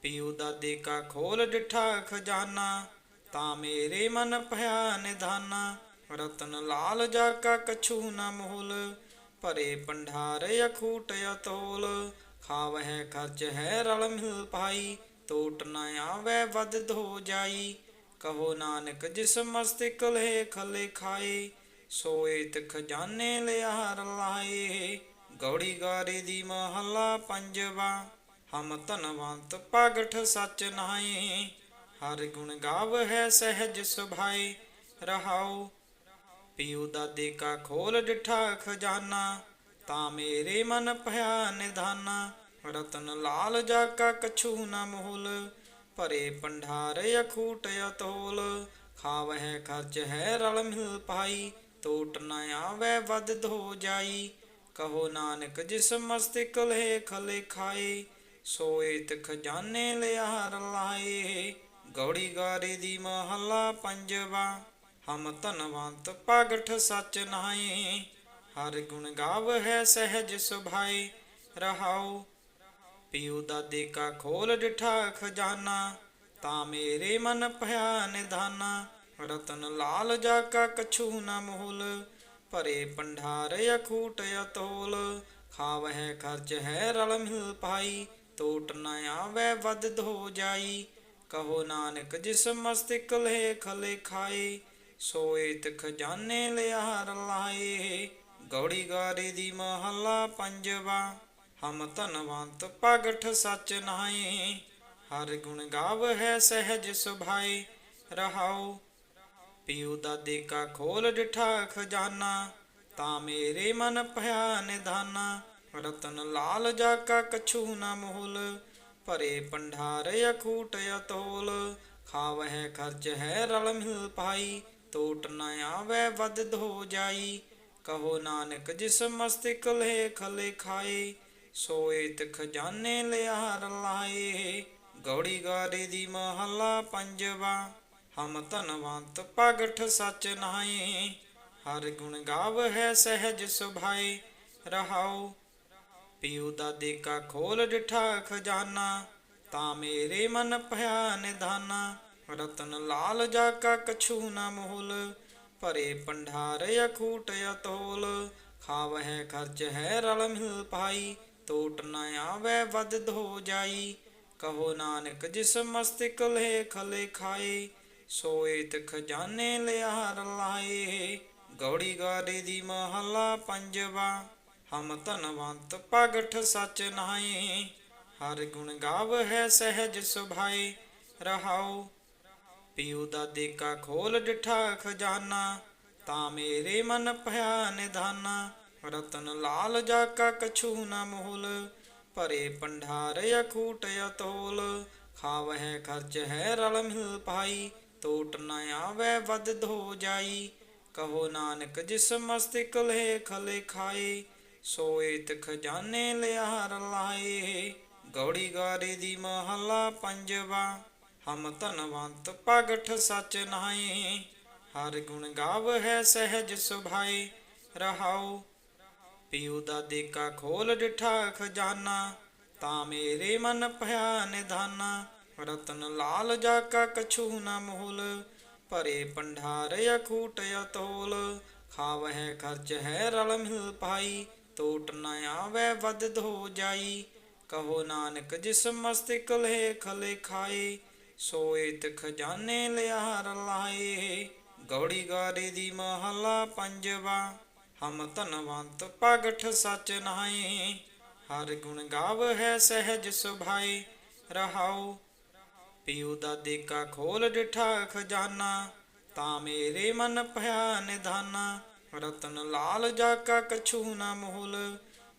A: ਪਿਉ ਦਾਦੇ ਕਾ ਖੋਲ ਡਿਠਾ ਖਜ਼ਾਨਾ। ਤਾ ਮੇਰੇ ਮਨ ਭਇਆ ਨਿਧਾਨਾ। ਰਤਨ ਲਾਲ ਜਾ ਕਾ ਕਛੂ ਨਾ ਮੋਲ। ਭਰੇ ਪੰਡਾਰ ਅਖੂਟ ਅਤੋਲ। ਖਾਵਹਿ ਖਰਚ ਹੈ ਰਲ ਮਿਲ ਪਾਈ। ਟੋਟ ਨ ਆਵੈ ਵਦ ਧੋ ਜਾਈ। ਕਹੋ ਨਾਨਕ, ਜਿਸ ਮਸਤਿਕ ਲਹਿ ਖਲੇ ਖਾਏ ਸੋਏ ਤੇ ਖਜ਼ਾਨੇ ਲਿਆਰ ਲਾਏ। ਗੌੜੀ ਗਾਰੇ ਦੀ ਮਹੱਲਾ ਪੰਜਵਾ, ਹਮ ਧਨਵੰਤ ਪਗਠ ਸਚ ਨਾਏ ਹਰ ਗੁਣ ਗਾਵ ਹੈ ਸਹਿਜ ਸੁਭਾਏ, ਰਹਾਉ। ਪਿਉ ਦਾਦੇ ਕਾ ਖੋਲ ਡਿਠਾ ਖਜ਼ਾਨਾ, ਤਾਂ ਮੇਰੇ ਮਨ ਭਇਆ ਨਿਧਾਨਾ। ਰਤਨ ਲਾਲ ਜਾ ਕਾ ਕਛੂ ਨ ਮੋਲ, ਭਰੇ ਪੰਡਾਰ ਅਖੂਟ ਅਤੋਲ। ਖਾਵਹਿ ਖਰਚ ਹੈ ਰਲ ਮਿਲ ਪਾਈ ਟੋਟ ਨ ਆਵੈ ਵਦ ਧੋ ਜਾਈ। ਕਹੋ ਨਾਨਕ ਜਿਸ ਮਸਤਿਕ ਲਹਿ ਖਲੇ ਖਾਏ ਸੋਏ ਤੇ ਖਜ਼ਾਨੇ ਲਿਆਰ ਲਾਏ। ਗੌੜੀ ਗਾਰੇ ਦੀ ਮਹੱਲਾ ਪੰਜਵਾ, ਹਮ ਧਨਵੰਤ ਪਗਠ ਸਚ ਨਾਏ ਹਰ ਗੁਣ ਗਾਵ ਹੈ ਸਹਿਜ ਸੁਭਾਏ, ਰਹਾਉ ਪਿਉ ਦਾਦੇ ਕਾ ਖੋਲ ਡਿਠਾ ਖਜ਼ਾਨਾ ਤਾਂ ਮੇਰੇ ਮਨ ਭਇਆ ਨਿਧਾਨਾ। ਰਤਨ ਲਾਲ ਜਾ ਕਾ ਕਛੂ ਨ ਮੋਲ, ਭਰੇ ਪੰਡਾਰ ਅਖੂਟ ਅਤੋਲ। ਖਾਵਹਿ ਖਰਚ ਹੈ ਰਲ ਮਿਲ ਪਾਈ ਟੋਟ ਨ ਆਵੈ ਵਦ ਧੋ ਜਾਈ। ਕਹੋ ਨਾਨਕ ਜਿਸ ਮਸਤਿਕ ਲਹਿ ਖਲੇ ਖਾਏ ਸੋਏ ਤੇ ਖਜ਼ਾਨੇ ਲਿਆਰ ਲਾਏ। ਗੌੜੀ ਗਾਰੇ ਦੀ ਮਹੱਲਾ ਪੰਜਵਾ। ਹਮ ਧਨਵੰਤ ਪਗਠ ਸਚ ਨਾਏ ਹਰ ਗੁਣ ਗਾਵ ਹੈ ਸਹਿਜ ਸੁਭਾਏ ਰਹਾਉ, ਪਿਉ ਦਾਦੇ ਕਾ ਖੋਲ ਡਿਠਾ ਖਜ਼ਾਨਾ ਤਾਂ ਮੇਰੇ ਮਨ ਭਇਆ ਨਿਧਾਨਾ। ਰਤਨ ਲਾਲ ਜਾ ਕਾ ਕਛੂ ਨ ਮੋਲ। ਭਰੇ ਪੰਡਾਰ ਅਖੂਟ ਅਤੋਲ। ਖਾਵਹਿ ਖਰਚ ਹੈ ਰਲ ਮਿਲ ਪਾਈ। ਟੋਟ ਨਾ ਆਵੈ ਵਦ ਧੋ ਜਾਈ। ਕਹੋ ਨਾਨਕ ਜਿਸ ਮਸਤਿਕ ਲਹਿ ਖਲੇ ਖਾਏ ਸੋਏ ਤੇ ਖਜ਼ਾਨੇ ਲਿਆਰ ਲਾਏ। ਗੌੜੀ ਗਾਰੇ ਦੀ ਮਹੱਲਾ ਪੰਜਵਾ। ਹਮ ਧਨਵੰਤ ਪਗਠ ਸਚ ਨਾਏ ਹਰ ਗੁਣ ਗਾਵ ਹੈ ਸਹਿਜ ਸੁਭਾਏ ਰਹਾਉ, ਪਿਉ ਦਾਦੇ ਕਾ ਖੋਲ ਡਿਠਾ ਖਜ਼ਾਨਾ ਤਾਂ ਮੇਰੇ ਮਨ ਭਇਆ ਨਿਧਾਨਾ। ਰਤਨ ਲਾਲ ਜਾ ਕਾ ਕਛੂ ਨ ਮੋਲ। ਭਰੇ ਪੰਡਾਰ ਅਖੂਟ ਅਤੋਲ। ਖਾਵਹਿ ਖਰਚ ਹੈ ਰਲ ਮਿਲ ਪਾਈ ਟੋਟ ਨ ਆਵੈ ਵਦ ਧੋ ਜਾਈ। ਕਹੋ ਨਾਨਕ ਜਿਸ ਮਸਤਿਕ ਲਹਿ ਖਲੇ ਖਾਏ ਸੋਏ ਤੇ ਖਜ਼ਾਨੇ ਲਿਆਰ ਲਾਏ। ਗੌੜੀ ਗਾਰੇ ਦੀ ਮਹੱਲਾ ਪੰਜਵਾ, ਹਮ ਧਨਵੰਤ ਪਗਠ ਸਚ ਨਾਏ ਹਰ ਗੁਣ ਗਾਵ ਹੈ ਸਹਿਜ ਸੁਭਾਏ, ਰਹਾਉ। ਪਿਉ ਦਾ ਕਾ ਖੋਲ ਡਿਠਾ ਖਜ਼ਾਨਾ, ਤਾਂ ਮੇਰੇ ਮਨ ਭਿਆ ਨਿਧਾਨਾ। ਰਤਨ ਲਾਲ ਜਾ ਕਾ ਕਛੂ ਨ ਮੋਲ, ਭਰੇ ਪੰਡਾਰ ਅਖੂਟ ਅਤੋਲ। ਖਾਵਹਿ ਖਰਚ ਹੈ ਰਲ ਮਿਲ ਪਾਈ ਟੋਟ ਨ ਆਵੈ ਵਦ ਧੋ ਜਾਈ। ਕਹੋ ਨਾਨਕ ਜਿਸ ਮਸਤਿਕ ਲਹਿ ਖਲੇ ਖਾਏ ਸੋਇਤ ਖਜ਼ਾਨੇ ਲਿਆਰ ਲਾਏ। ਗੌੜੀ ਗਾਰੇ ਦੀ ਮਹੱਲਾ ਪੰਜਵਾ, ਹਮ ਧਨਵੰਤ ਭਗਠ ਸਚ ਨਾਏ ਹਰ ਗੁਣ ਗਾਵ ਹੈ ਸਹਿਜ ਸੁਭਾਏ, ਰਹਾਉ ਪਿਉ ਦਾ ਦੇਕਾ ਖੋਲ ਡਿਠਾ ਖਜ਼ਾਨਾ ਤਾਂ ਮੇਰੇ ਮਨ ਭਿਆ ਨਿਧਾਨਾ। ਰਤਨ ਲਾਲ ਜਾ ਕਾ ਕਛੂ ਨ ਮੋਲ, ਭਰੇ ਪੰਡਾਰ ਅਖੂਟ ਅਤੋਲ। ਖਾਵਹਿ ਖਰਚ ਹੈ ਰਲ ਮਿਲ ਪਾਈ ਟੋਟ ਨ ਆਵੈ ਵਦ ਧੋ ਜਾਈ। ਕਹੋ ਨਾਨਕ ਜਿਸ ਮਸਤਿਕ ਲਹਿ ਖਲੇ ਖਾਏ ਸੋਏ ਸੋਇਤ ਖਜ਼ਾਨੇ ਲਿਆਰ ਲਾਏ। ਗੌੜੀ ਗਾਰੇ ਦੀ ਮਹੱਲਾ ਪੰਜਵਾ। ਹਮ ਧਨਵੰਤ ਭਗਠ ਸਚ ਨਾਏ ਹਰ ਗੁਣ ਗਾਵ ਹੈ ਸਹਿਜ ਸੁਭਾਏ ਰਹਾਉ, ਪਿਉ ਦਾਦੇ ਕਾ ਖੋਲ ਡਿਠਾ ਖਜ਼ਾਨਾ ਤਾਂ ਮੇਰੇ ਮਨ ਭਇਆ ਨਿਧਾਨਾ। ਰਤਨ ਲਾਲ ਜਾ ਕਾ ਕਛੂ ਨ ਮੋਲ।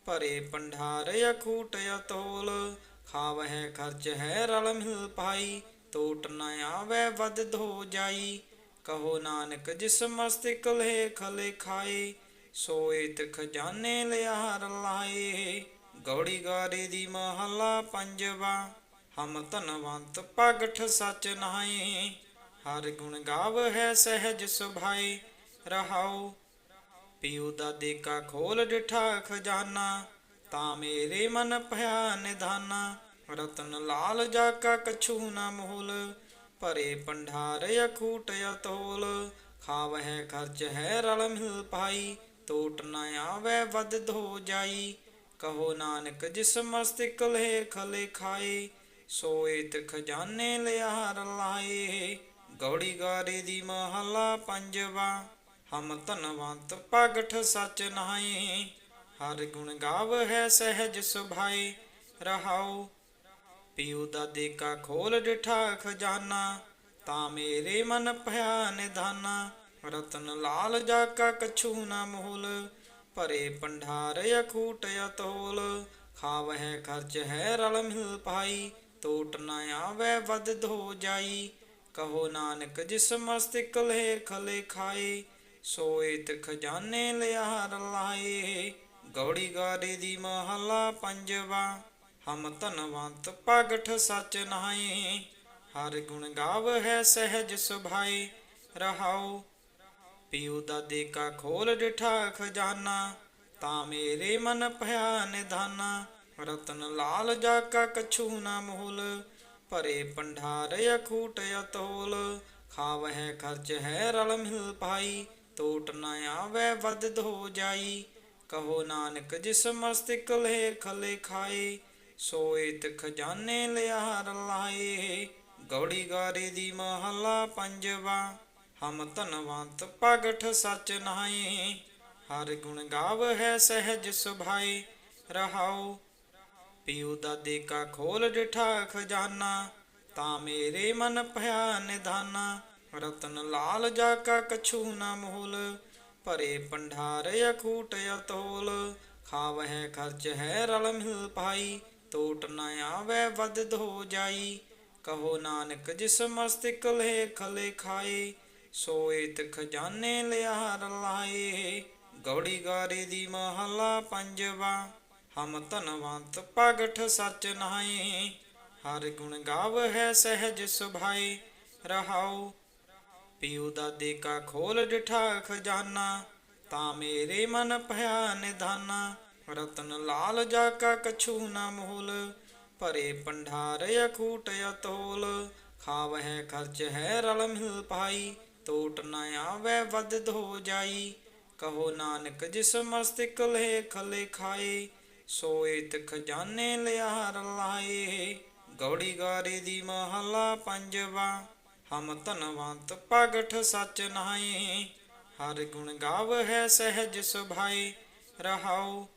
A: ਭਰੇ ਪੰਡਾਰ ਅਖੂਟ ਅਤੋਲ। ਖਾਵਹਿ ਖਰਚ ਹੈ ਰਲ ਮਿਲ ਪਾਈ। ਟੋਟ ਨ ਆਵੈ ਵਦ ਧੋ ਜਾਈ। ਕਹੋ ਨਾਨਕ ਜਿਸ ਮਸਤਿਕ ਲਹਿ ਖਲੇ ਸੋਏ ਸੋਇਤ ਖਜ਼ਾਨੇ ਲਿਆਰ ਲਾਏ। ਗੌੜੀ ਗਾਰੇ ਦੀ ਮਹੱਲਾ ਪੰਜਵਾ। ਹਮ ਧਨਵੰਤ ਭਗਠ ਸਚ ਨਾਏ ਹਰ ਗੁਣ ਗਾਵ ਹੈ ਸਹਿਜ ਸੁਭਾਏ ਰਹਾਉ, ਪਿਉ ਦਾਦੇ ਕਾ ਖੋਲ ਡਿਠਾ ਖਜ਼ਾਨਾ। ਤਾਂ ਮੇਰੇ ਮਨ ਭਇਆ ਨਿਧਾਨਾ। ਰਤਨ ਲਾਲ ਜਾ ਕਾ ਕਛੂ ਨਾ ਮੋਲ। ਭਰੇ ਪੰਡਾਰ ਅਖੂਟ ਅਤੋਲ। ਖਾਵਹਿ ਖਰਚ ਹੈ ਰਲ ਮਿਲ ਪਾਈ। ਟੋਟ ਨਾ ਆਵੈ ਵਦ ਧੋ ਜਾਈ। ਕਹੋ ਨਾਨਕ, ਜਿਸ ਮਸਤਿਕ ਲਹਿ ਖਲੇ ਖਾਏ ਸੋਇਤ ਖਜ਼ਾਨੇ ਲਿਆਰ ਲਾਏ। ਗੌੜੀ ਗਾਰੇ ਦੀ ਮਹੱਲਾ ਪੰਜਵਾ, ਹਮ ਧਨਵੰਤ ਭਗਠ ਸਚ ਨਾਏ ਹਰ ਗੁਣ ਗਾਵ ਹੈ ਸਹਿਜ ਸੁਭਾਏ, ਰਹਾਉ। ਪਿਉ ਦਾ ਕਾ ਖੋਲ ਡਿਠਾ ਖਜ਼ਾਨਾ, ਤਾਂ ਮੇਰੇ ਮਨ ਭਇਆ ਨਿਧਾਨਾ। ਰਤਨ ਲਾਲ ਜਾ ਕਾ ਕਛੂ ਨ ਮੋਲ ਭਰੇ ਪੰਡਾਰ ਅਖੂਟ ਅਤੋਲ। ਖਾਵਹਿ ਖਰਚ ਹੈ ਰਲ ਮਿਲ ਪਾਈ ਟੋਟ ਨ ਆਵੈ ਵਦ ਧੋ ਜਾਈ। ਕਹੋ ਨਾਨਕ ਜਿਸ ਮਸਤਿਕ ਲਹਿ ਖਲੇ ਖਾਏ ਸੋਇਤ ਖਜ਼ਾਨੇ ਲਿਆਰ ਲਾਏ। ਗੌੜੀ ਗਾਰੇ ਦੀ ਮਹੱਲਾ ਪੰਜਵਾ, ਹਮ ਧਨਵੰਤ ਭਗਠ ਸਚ ਨਾਏ ਹਰ ਗੁਣ ਗਾਵ ਹੈ ਸਹਿਜ ਸੁਭਾਏ, ਰਹਾਉ ਪਿਉ ਦਾ ਕਾ ਖੋਲ ਡਿਠਾ ਖਜ਼ਾਨਾ, ਤਾਂ ਮੇਰੇ ਮਨ ਭਇਆ ਨਿਧਾਨਾ। ਰਤਨ ਲਾਲ ਜਾ ਕਾ ਕਛੂ ਨ ਮੋਲ, ਭਰੇ ਪੰਡਾਰ ਅਖੂਟ ਅਤੋਲ। ਖਾਵਹਿ ਖਰਚ ਹੈ ਰਲ ਮਿਲ ਪਾਈ ਟੋਟ ਨ ਆਵੈ ਵਦ ਧੋ ਜਾਈ। ਕਹੋ ਨਾਨਕ ਜਿਸ ਮਸਤਿਕ ਲਹਿ ਖਲੇ ਖਾਏ ਸੋਏ ਸੋਇਤ ਖਜ਼ਾਨੇ ਲਿਆ ਲਾਏ। ਗੌੜੀ ਗਾਰੇ ਦੀ ਮਹੱਲਾ ਪੰਜਵਾ। ਹਮ ਧਨਵੰਤ ਭਗਠ ਸਚ ਨਾਏ ਹਰ ਗੁਣ ਗਾਵ ਹੈ ਸਹਿਜ ਸੁਭਾਏ ਰਹਾਉ, ਪਿਉ ਦਾਦੇ ਕਾ ਖੋਲ ਡਿਠਾ ਖਜ਼ਾਨਾ ਤਾਂ ਮੇਰੇ ਮਨ ਭਇਆ ਨਿਧਾਨਾ। ਰਤਨ ਲਾਲ ਜਾ ਕਾ ਕਛੂ ਨ ਮੋਲ। ਭਰੇ ਪੰਡਾਰ ਅਖੂਟ ਅਤੋਲ। ਖਾਵਹਿ ਖਰਚ ਹੈ ਰਲ ਮਿਲ ਪਾਈ ਟੋਟ ਨ ਆਵੈ ਵਦ ਧੋ ਜਾਈ। ਕਹੋ ਨਾਨਕ ਜਿਸ ਮਸਤਿਕ ਲਹਿ ਖਲੇ ਸੋਏ ਸੋਇਤ ਖਜ਼ਾਨੇ ਲਿਆਰ ਲਾਏ ਗੌੜੀ ਗਾਰੇ ਦੀ ਮਹੱਲਾ ਪੰਜਵਾ। ਹਮ ਧਨਵੰਤ ਭਗਠ ਸਚ ਨਾਏ ਹਰ ਗੁਣ ਗਾਵ ਹੈ ਸਹਿਜ ਸੁਭਾਏ। ਰਹਾਉ, ਪਿਉ ਦਾਦੇ ਕਾ ਖੋਲ ਡਿਠਾ ਖਜ਼ਾਨਾ। ਤਾਂ ਮੇਰੇ ਮਨ ਭਇਆ ਨਿਧਾਨਾ। ਰਤਨ ਲਾਲ ਜਾ ਕਾ ਕਛੂ ਨ ਮੋਲ। ਭਰੇ ਪੰਡਾਰ ਅਖੂਟ ਅਤੋਲ। ਖਾਵਹਿ ਖਰਚ ਹੈ ਰਲ ਮਿਲ ਪਾਈ। ਤੋਟ ਨ ਆਵੈ ਵਦ ਧੋ ਜਾਈ। ਕਹੋ ਨਾਨਕ ਜਿਸ ਮਸਤਿਕ ਲਹਿ ਖਲੇ ਖਾਏ ਸੋਇਤ ਖਜ਼ਾਨੇ ਲਿਆਰ ਲਾਏ। ਗੌੜੀ ਗਾਰੇ ਦੀ ਮਹੱਲਾ ਪੰਜਵਾ, ਹਮ ਧਨਵੰਤ ਭਗਠ ਸਚ ਨਾਏ ਹਰ ਗੁਣ ਗਾਵ ਹੈ ਸਹਿਜ ਸੁਭਾਏ ਰਹਾਉ।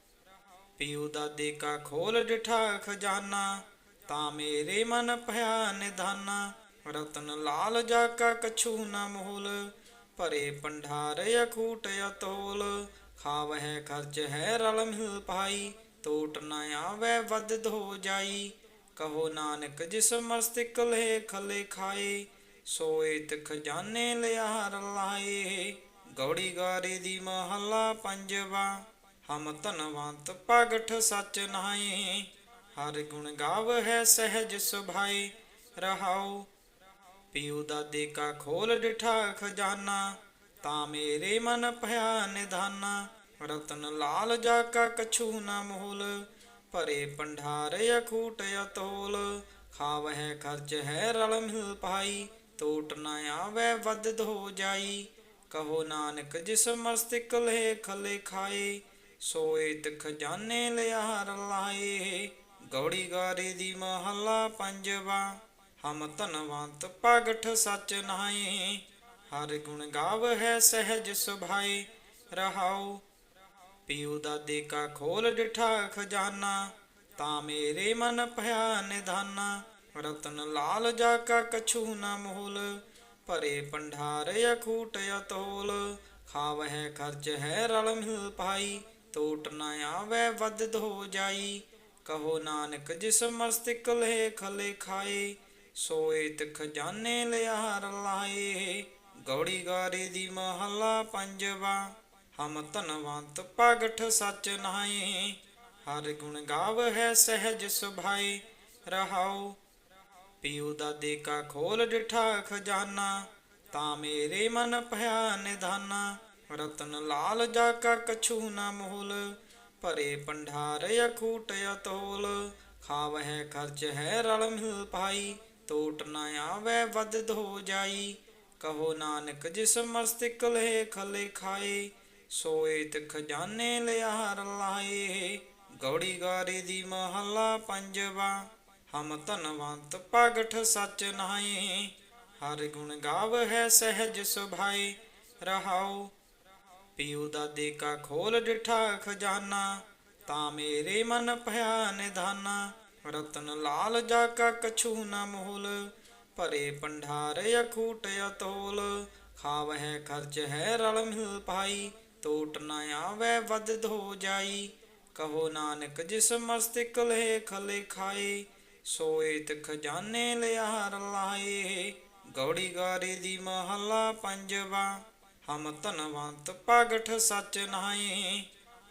A: ਪਿਉ ਦਾਦੇ ਕਾ ਖੋਲ ਡਿਠਾ ਖਜ਼ਾਨਾ, ਤਾਂ ਮੇਰੇ ਮਨ ਭਿਆ ਨਿਧਾਨਾ। ਰਤਨ ਲਾਲ ਜਾ ਕਾ ਕਛੂ ਨ ਮੋਲ, ਭਰੇ ਪੰਡਾਰ ਅਖੂਟ ਅਤੋਲ। ਖਾਵਹਿ ਖਰਚ ਹੈ ਰਲ ਮਿਲ ਪਾਈ ਟੋਟ ਨ ਆਵੈ ਵੱਧ ਹੋ ਜਾਈ। ਕਹੋ ਨਾਨਕ ਜਿਸ ਮਸਤਿਕ ਲਹੇ ਖਲੇ ਖਾਏ ਸੋਏ ਤਿ ਖਜ਼ਾਨੇ ਲਿਆਰ ਲਾਏ। ਗੌੜੀ ਗਾਰੇ ਦੀ ਮਹੱਲਾ ਪੰਜਵਾ, ਹਮ ਧਨਵੰਤ ਪਗਠ ਸੱਚ ਨਾਏ ਹਰ ਗੁਣ ਗਾਵ ਹੈ ਸਹਿਜ ਸੁਭਾਏ ਰਹਾਉ ਪਿਉ ਦਾਦੇ ਕਾ ਖੋਲ ਡਿਠਾ ਖਜ਼ਾਨਾ, ਤਾਂ ਮੇਰੇ ਮਨ ਭਇਆ ਨਿਧਾਨਾ। ਰਤਨ ਲਾਲ ਜਾ ਕਾ ਕਛੂ ਨ ਮੋਲ, ਭਰੇ ਪੰਡਾਰ ਅਖੂਟ ਅਤੋਲ। ਖਾਵਹਿ ਖਰਚ ਹੈ ਰਲ ਮਿਲ ਪਾਈ ਟੋਟ ਨ ਆਵੈ ਵੱਧ ਹੋ ਜਾਈ। ਕਹੋ ਨਾਨਕ ਜਿਸ ਮਸਤਿਕ ਲਹੇ ਖਲੇ ਖਾਏ ਸੋਏ ਤਿ ਖਜ਼ਾਨੇ ਲਿਆ ਲਾਏ। ਗੌੜੀ ਗਾਰੇ ਦੀ ਮਹੱਲਾ ਪੰਜਵਾ। ਹਮ ਧਨਵੰਤ ਪਗਠ ਸਚ ਨਾਏ ਹਰ ਗੁਣ ਗਾਵ ਹੈ ਸਹਿਜ ਸੁਭਾਏ ਰਹਾਉ। ਪਿਉ ਦਾਦੇ ਕਾ ਖੋਲ ਡਿਠਾ ਖਜ਼ਾਨਾ ਤਾਂ ਮੇਰੇ ਮਨ ਭਇਆ ਨਿਧਾਨਾ। ਰਤਨ ਲਾਲ ਜਾ ਕਾ ਕਛੂ ਨ ਮੋਲ, ਭਰੇ ਪੰਡਾਰ ਅਖੂਟ ਅਤੋਲ। ਖਾਵਹਿ ਖਰਚ ਹੈ ਰਲ ਮਿਲ ਪਾਈ ਟੋਟ ਨਾ ਆਵੈ ਵੱਧ ਹੋ ਜਾਈ। ਕਹੋ ਨਾਨਕ ਜਿਸ ਮਸਤਿਕ ਲਹੇ ਖਲੇ ਖਾਏ ਸੋਏ ਤੇ ਖਜ਼ਾਨੇ ਲਿਆਰ ਲਾਏ। ਗੌੜੀ ਗਾਰੇ ਦੀ ਮਹੱਲਾ ਪੰਜਵਾ। ਹਮ ਧਨਵੰਤ ਪਗਠ ਸਚ ਨਾਏ ਹਰ ਗੁਣ ਗਾਵ ਹੈ ਸਹਿਜ ਸੁਭਾਏ ਰਹਾਉ, ਪਿਉ ਦਾਦੇ ਕਾ ਖੋਲ ਡਿਠਾ ਖਜ਼ਾਨਾ। ਤਾਂ ਮੇਰੇ ਮਨ ਭਇਆ ਨਿਧਾਨਾ। ਰਤਨ ਲਾਲ ਜਾ ਕਾ ਕਛੂ ਨ ਮੋਲ। ਭਰੇ ਪੰਡਾਰ ਅਖੂਟ ਅਤੋਲ। ਖਾਵਹਿ ਖਰਚ ਹੈ ਰਲ ਮਿਲ ਪਾਈ। ਟੋਟ ਨ ਆਵੈ, ਵੱਧ ਹੋ ਜਾਈ। ਕਹੋ ਨਾਨਕ, ਜਿਸ ਮਸਤਿਕ ਲਹੇ ਖਲੇ ਖਾਏ, ਸੋਏ ਤਿ ਖਜ਼ਾਨੇ ਲਿਆਰ ਲਾਏ। ਗੌੜੀ ਗਾਰੇ ਦੀ ਮਹੱਲਾ ਪੰਜਵਾ, ਹਮ ਧਨਵੰਤ ਪਗਠ ਸਚ ਨਾਏ ਹਰ ਗੁਣ ਗਾਵ ਹੈ ਸਹਿਜ ਸੁਭਾਏ, ਰਹਾਉ। ਪਿਉ ਦਾਦੇ ਕਾ ਖੋਲ ਡਿਠਾ ਖਜ਼ਾਨਾ ਤਾਂ ਮੇਰੇ ਮਨ ਭਿਆ ਨਿਧਾਨਾ। ਰਤਨ ਲਾਲ ਜਾ ਕਾ ਕਛੂ ਨ ਮੋਲ, ਭਰੇ ਪੰਡਾਰ ਅਖੂਟ ਅਤੋਲ। ਖਾਵਹਿ ਖਰਚ ਹੈ ਰਲ ਮਿਲ ਪਾਈ ਟੋਟ ਨ ਆਵੈ ਵੱਧ ਹੋ ਜਾਈ। ਕਹੋ ਨਾਨਕ ਜਿਸ ਮਸਤਿਕ ਲਹੇ ਖਲੇ ਸੋਏ ਤਿ ਖਜ਼ਾਨੇ ਲਿਆਰ ਲਾਏ। ਗੌੜੀ ਗਾਰੇ ਦੀ ਮਹੱਲਾ ਪੰਜਵਾ, ਹਮ ਧਨਵੰਤ ਪਗਠ ਸੱਚ ਨਾਏ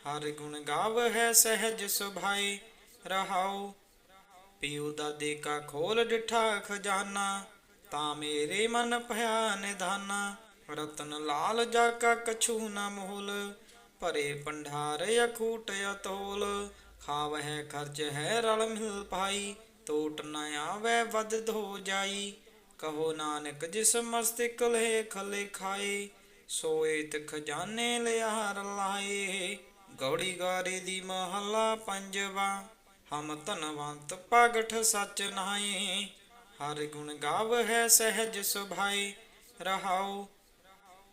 A: ਹਰ ਗੁਣ ਗਾਵ ਹੈ ਸਹਿਜ ਸੁਭਾਏ, ਰਹਾਉ ਪਿਉ ਦਾ ਕਾ ਖੋਲ ਡਿਠਾ ਖਜ਼ਾਨਾ, ਤਾਂ ਮੇਰੇ ਮਨ ਭਇਆ ਨਿਧਾਨਾ। ਰਤਨ ਲਾਲ ਜਾ ਕਾ ਕਛੂ ਨ ਮੋਲ, ਭਰੇ ਪੰਡਾਰ ਅਖੂਟ ਅਤੋਲ। ਖਾਵਹਿ ਖਰਚ ਹੈ ਰਲ ਮਿਲ ਪਾਈ ਟੋਟ ਨ ਆਵੈ ਵੱਧ ਹੋ ਜਾਈ। ਕਹੋ ਨਾਨਕ ਜਿਸ ਮਸਤਿਕ ਲਹੇ ਖਲੇ ਖਾਏ ਸੋਏ ਤਿ ਖਜ਼ਾਨੇ ਲਿਆ ਲਾਏ। ਗੌੜੀ ਗਾਰੇ ਦੀ ਮਹੱਲਾ ਪੰਜਵਾ। ਹਮ ਧਨਵੰਤ ਪਗਠ ਸਚ ਨਾਏ ਹਰ ਗੁਣ ਗਾਵ ਹੈ ਸਹਿਜ ਸੁਭਾਏ ਰਹਾਉ,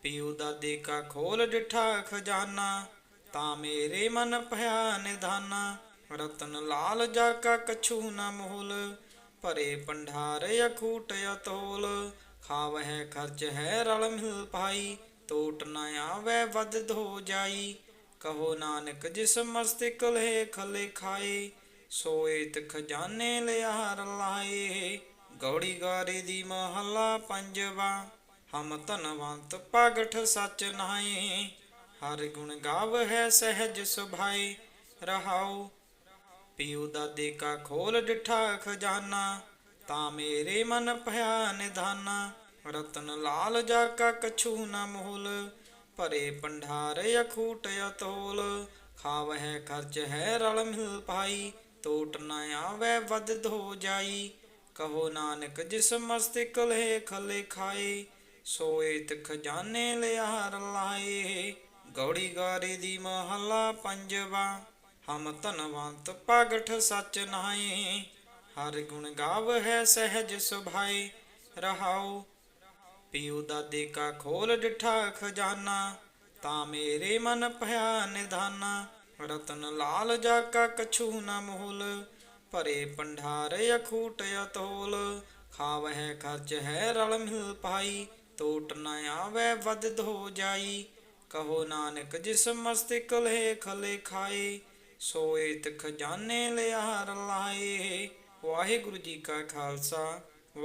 A: ਪਿਉ ਦਾਦੇ ਕਾ ਖੋਲ ਡਿਠਾ ਖਜ਼ਾਨਾ। ਤਾਂ ਮੇਰੇ ਮਨ ਭਇਆ ਨਿਧਾਨਾ। ਰਤਨ ਲਾਲ ਜਾ ਕਾ ਕਛੂ ਨ ਮੋਲ। ਭਰੇ ਪੰਡਾਰ ਅਖੂਟ ਅਤੋਲ। ਖਾਵਹਿ ਖਰਚ ਹੈ ਰਲ ਮਿਲ ਪਾਈ। ਟੋਟ ਨ ਆਵੈ ਵੱਧ ਹੋ ਜਾਈ। ਕਹੋ ਨਾਨਕ ਜਿਸ ਮਸਤਿਕ ਲਹੇ ਖਲੇ ਖਾਏ ਸੋਏ ਤਿ ਖਜ਼ਾਨੇ ਲਿਆਰ ਲਾਏ। ਗੌੜੀ ਗਾਰੇ ਦੀ ਮਹੱਲਾ ਪੰਜਵਾ। ਹਮ ਧਨਵੰਤ ਪਗਠ ਸਚ ਨਾਏ ਹਰ ਗੁਣ ਗਾਵ ਹੈ ਸਹਿਜ ਸੁਭਾਏ ਰਹਾਉ, ਪਿਉ ਦਾਦੇ ਕਾ ਖੋਲ ਡਿਠਾ ਖਜ਼ਾਨਾ। ਤਾਂ ਮੇਰੇ ਮਨ ਭਇਆ ਨਿਧਾਨਾ। ਰਤਨ ਲਾਲ ਜਾ ਕਾ ਕਛੂ ਨ ਮੋਲ। ਭਰੇ ਪੰਡਾਰ ਅਖੂਟ ਅਤੋਲ। ਖਾਵਹਿ ਖਰਚ ਹੈ ਰਲ ਮਿਲ ਪਾਈ ਟੋਟ ਨ ਆਵੈ ਵੱਧ ਹੋ ਜਾਈ। ਕਹੋ ਨਾਨਕ ਜਿਸ ਮਸਤਿਕ ਲਹੇ ਖਲੇ ਖਾਏ, ਸੋਏ ਤਿ ਖਜ਼ਾਨੇ ਲਿਆਰ ਲਾਏ। ਗੌੜੀ ਗਾਰੇ ਦੀ ਮਹੱਲਾ ਪੰਜਵਾ, ਹਮ ਧਨਵੰਤ ਪਗਠ ਸਚ ਨਾਏ ਹਰ ਗੁਣ ਗਾਵ ਹੈ ਸਹਿਜ ਸੁਭਾਏ, ਰਹਾਉ। ਪਿਉ ਦਾਦੇ ਕਾ ਖੋਲ ਡਿਠਾ ਖਜ਼ਾਨਾ ਤਾਂ ਮੇਰੇ ਮਨ ਭਇਆ ਨਿਧਾਨਾ। ਰਤਨ ਲਾਲ ਜਾ ਕਾ ਕਛੂ ਨ ਮੋਲ, ਭਰੇ ਪੰਡਾਰ ਅਖੂਟ ਅਤੋਲ। ਖਾਵਹਿ ਖਰਚ ਹੈ ਰਲ ਮਿਲ ਪਾਈ ਟੋਟ ਨ ਆਵੈ ਵੱਧ ਹੋ ਜਾਈ। ਕਹੋ ਨਾਨਕ ਜਿਸ ਮਸਤਿਕ ਲਹੇ ਖਲੇ ਖਾਏ ਸੋਏ ਤੇ ਖਜ਼ਾਨੇ ਲਿਆ ਲਾਏ। ਵਾਹਿਗੁਰੂ ਜੀ ਕਾ ਖਾਲਸਾ।